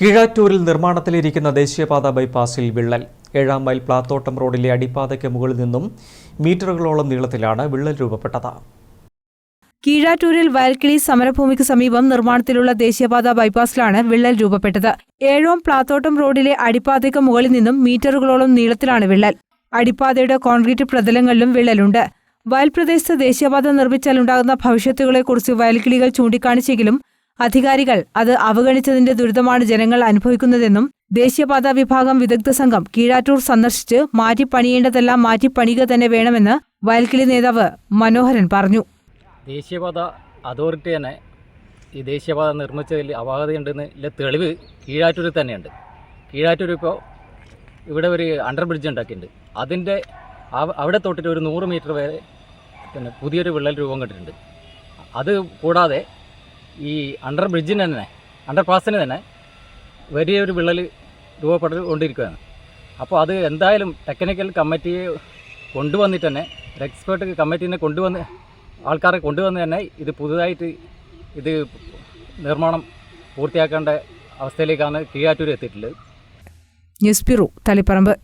കീഴാറ്റൂരിൽ നിർമ്മാണത്തിലിരിക്കുന്ന ദേശീയപാത ബൈപ്പാസിൽ വിള്ളൽ. ഏഴാം മൈൽ പ്ലാത്തോട്ടം റോഡിലെ അടിപ്പാതയ്ക്ക് മുകളിൽ നിന്നും മീറ്ററുകളോളം നീളത്തിലാണ് വിള്ളൽ രൂപപ്പെട്ടത്. കീഴാറ്റൂരിൽ വയൽക്കിളി സമരഭൂമിക്ക് സമീപം നിർമ്മാണത്തിലുള്ള ദേശീയപാത ബൈപ്പാസിലാണ് വിള്ളൽ രൂപപ്പെട്ടത്. ഏഴോം പ്ലാത്തോട്ടം റോഡിലെ അടിപ്പാതയ്ക്ക് മുകളിൽ നിന്നും മീറ്ററുകളോളം നീളത്തിലാണ് വിള്ളൽ. അടിപ്പാതയുടെ കോൺക്രീറ്റ് പ്രതലങ്ങളിലും വിള്ളലുണ്ട്. വയൽ പ്രദേശത്ത് ദേശീയപാത നിർമ്മിച്ചാൽ ഉണ്ടാകുന്ന ഭവിഷ്യത്തുകളെക്കുറിച്ച് വയൽക്കിളികൾ ചൂണ്ടിക്കാണിച്ചെങ്കിലും അധികാരികൾ അത് അവഗണിച്ചതിന്റെ ദുരിതമാണ് ജനങ്ങൾ അനുഭവിക്കുന്നതെന്നും ദേശീയപാതാ വിഭാഗം വിദഗ്ധ സംഘം കീഴാറ്റൂർ സന്ദർശിച്ച് മാറ്റിപ്പണിയേണ്ടതെല്ലാം മാറ്റിപ്പണിയുക തന്നെ വേണമെന്ന് വയൽക്കിളി നേതാവ് മനോഹരൻ പറഞ്ഞു. ദേശീയപാത അതോറിറ്റി തന്നെ ഈ ദേശീയപാത നിർമ്മിച്ചതിൽ അപാകതയുണ്ടെന്ന് തെളിവ് കീഴാറ്റൂരിൽ തന്നെയുണ്ട്. കീഴാറ്റൂർ ഇപ്പോൾ ഇവിടെ ഒരു അണ്ടർ ബ്രിഡ്ജ് ഉണ്ടാക്കിയിട്ടുണ്ട്. അതിന്റെ അവിടെ തൊട്ടിട്ട് ഒരു നൂറ് മീറ്റർ വരെ പിന്നെ പുതിയൊരു വിള്ളൽ രൂപം കണ്ടിട്ടുണ്ട് അത് കൂടാതെ ഈ അണ്ടർ ബ്രിഡ്ജിന് തന്നെ അണ്ടർ പാസിന് തന്നെ വലിയൊരു വിള്ളൽ രൂപപ്പെട്ടുകൊണ്ടിരിക്കുകയാണ് അപ്പോൾ അത് എന്തായാലും ടെക്നിക്കൽ കമ്മിറ്റിയെ കൊണ്ടുവന്നിട്ട് തന്നെ ഒരു എക്സ്പേർട്ട് കമ്മിറ്റീനെ കൊണ്ടുവന്ന് ആൾക്കാരെ കൊണ്ടുവന്ന് തന്നെ ഇത് പുതുതായിട്ട് ഇത് നിർമ്മാണം പൂർത്തിയാക്കേണ്ട അവസ്ഥയിലേക്കാണ് കീഴാറ്റൂർ എത്തിയിട്ടുള്ളത്. News bureau Taliparamba.